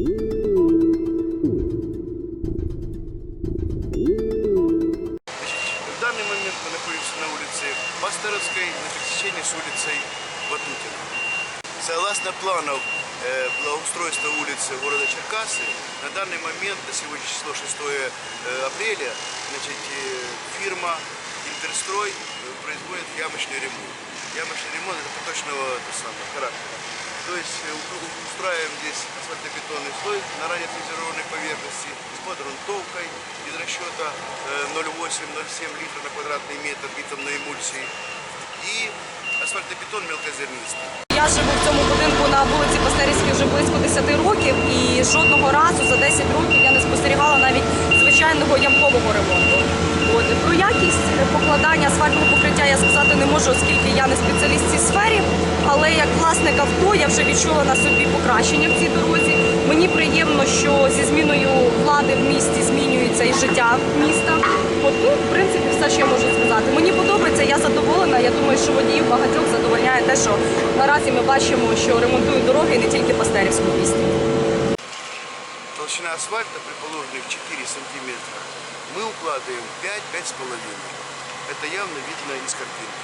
В данный момент мы находимся на улице Пасторовской, на пересечении с улицей Батутина. Согласно планов э, благоустройства улицы города Черкасы, на данный момент, на сегодняшнее число 6 э, апреля, значит, э, фирма Интерстрой производит ямочный ремонт. Ямочный ремонт это поточного самого, характера. То есть э, у- устраиваем здесь асфальтобетонный слой на ранее фрезерованной поверхности с подрунтовкой из расчета э, 0,8-0,7 литра на квадратный метр битумной эмульсии и асфальтобетон мелкозернистый. Я живу в цьому будинку на вулиці Пастерівській вже близько 10 років, і жодного разу за 10 років я не спостерігала навіть звичайного ямкового ремонту. От про якість покладання асфальтного покриття я сказати не можу, оскільки я не спеціаліст в цій сфері. Але як власник авто я вже відчула на собі покращення в цій дорозі. Мені приємно, що зі зміною влади в місті змінюється і життя міста. От, ну, в принципі, все, що я можу сказати. Мені подобається, я задоволена. Я думаю, що водіїв багатьох задовольняє те, що наразі ми бачимо, що ремонтують дороги не тільки Пастерівському місті. Толщина асфальта при положенных 4 сантиметра мы укладываем 5-5,5. Это явно видно из картинки.